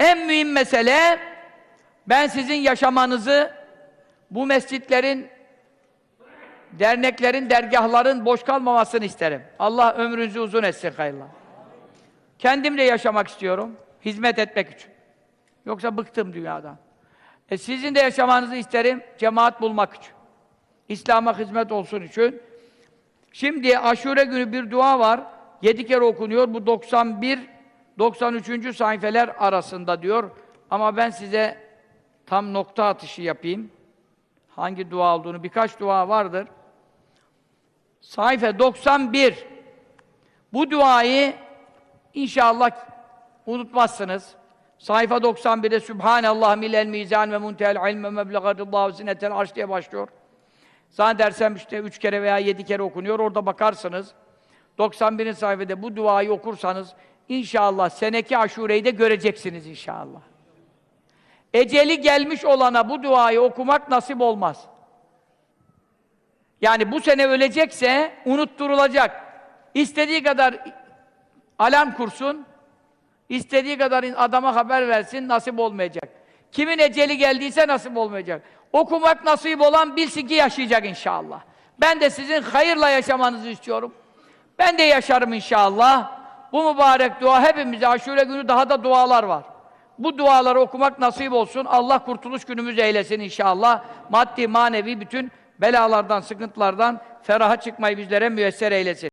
En mühim mesele ben sizin yaşamanızı bu mescitlerin derneklerin, dergahların boş kalmamasını isterim. Allah ömrünüzü uzun etsin hayırlı. Kendim de yaşamak istiyorum. Hizmet etmek için. Yoksa bıktım dünyadan. E sizin de yaşamanızı isterim. Cemaat bulmak için. İslam'a hizmet olsun için. Şimdi aşure günü bir dua var. Yedi kere okunuyor. Bu 91 93. sayfeler arasında diyor. Ama ben size tam nokta atışı yapayım. Hangi dua olduğunu birkaç dua vardır. Sayfa 91. Bu duayı inşallah unutmazsınız. Sayfa 91'de Sübhanallah milel mizan ve muntehel ilm ve meblegatullahu zinetel arş diye başlıyor. Zannedersem işte üç kere veya yedi kere okunuyor. Orada bakarsınız. 91. sayfada bu duayı okursanız inşallah seneki aşureyi de göreceksiniz inşallah. Eceli gelmiş olana bu duayı okumak nasip olmaz. Yani bu sene ölecekse unutturulacak. İstediği kadar alarm kursun, istediği kadar adama haber versin, nasip olmayacak. Kimin eceli geldiyse nasip olmayacak. Okumak nasip olan bilsin ki yaşayacak inşallah. Ben de sizin hayırla yaşamanızı istiyorum. Ben de yaşarım inşallah. Bu mübarek dua hepimize aşure günü daha da dualar var. Bu duaları okumak nasip olsun. Allah kurtuluş günümüz eylesin inşallah. Maddi, manevi bütün belalardan, sıkıntılardan feraha çıkmayı bizlere müyesser eylesin.